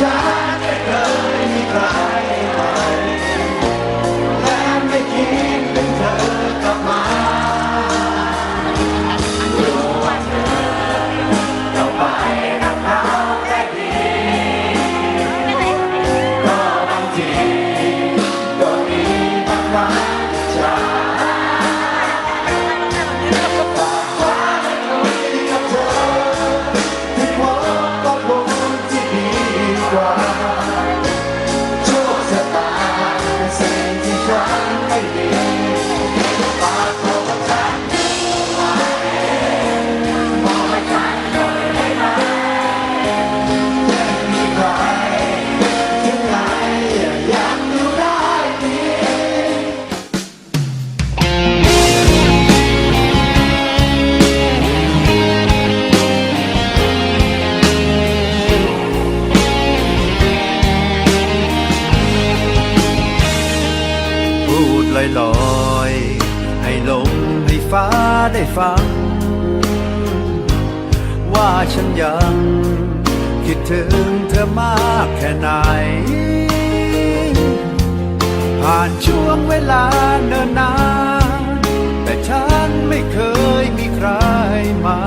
자. าได้ฟัง ว่าฉันยังคิดถึงเธอมากแค่ไหน ผ่านช่วงเวลาเนิ่นนาน แต่ฉันไม่เคยมีใครใหม่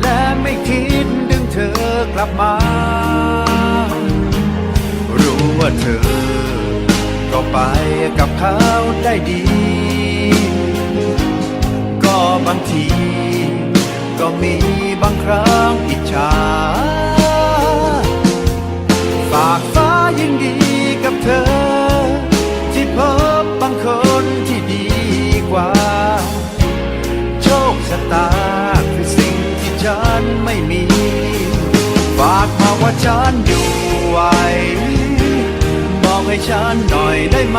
และไม่คิดดึงเธอกลับมา รู้ว่าเธอ ก็ไปกับเขาได้ดีางที ก็มีบางครั้งอิจฉา ฝากฟ้ายินดีกับเธอ ที่พบบางคนที่ดีกว่า โชคชะตาคือสิ่งที่ฉันไม่มี ฝากมาว่าฉันอยู่ไหวบอกให้ฉันหน่อยได้ไหม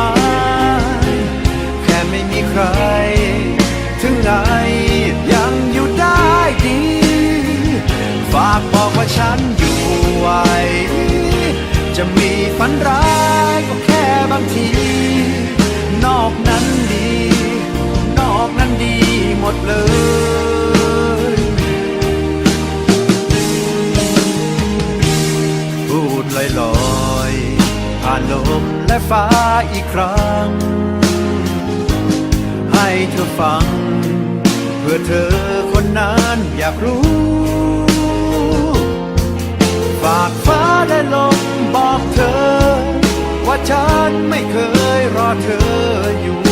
มันร้ายก็แค่บางที นอกนั้นดี นอกนั้นดีหมดเลยพูดลอยลอยผ่านลมและฟ้าอีกครั้ง ให้เธอฟัง เพื่อเธอคนนั้นอยากรู้ ฝากฟ้า นไม่เคยรอเธออยู่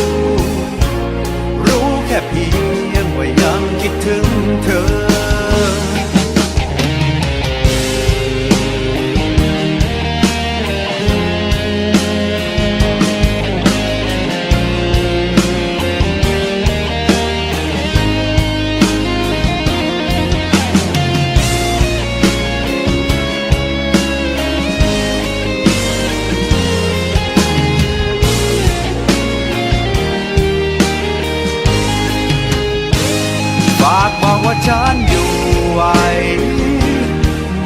ากบอกว่าฉันอยู่ไหว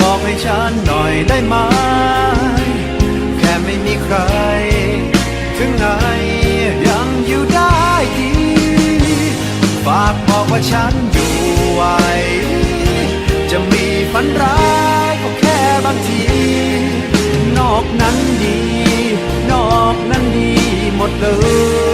บอกให้ฉันหน่อยได้ไหมแค่ไม่มีใคร ถึงไหนยังอยู่ได้ดีฝากบอกว่าฉันอยู่ไหวจะมีฝันร้ายก็แค่บางที นอกนั้นดี นอกนั้นดีหมดเลย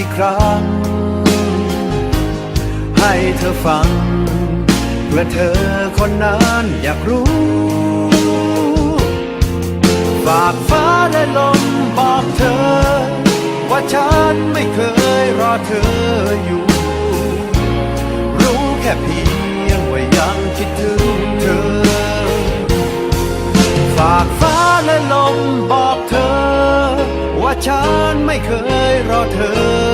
อีกครั้ง ให้เธอฟังเพื่อเธอคนนั้นอยากรู้ ฝากฟ้าและลมบอกเธอ ว่าฉันไม่เคยรอเธออยู่ รู้แค่เพียงว่ายังคิดถึงเธอ ฝากฟ้าและลมบอกเธอ ว่าฉันไม่เคยรอเธอ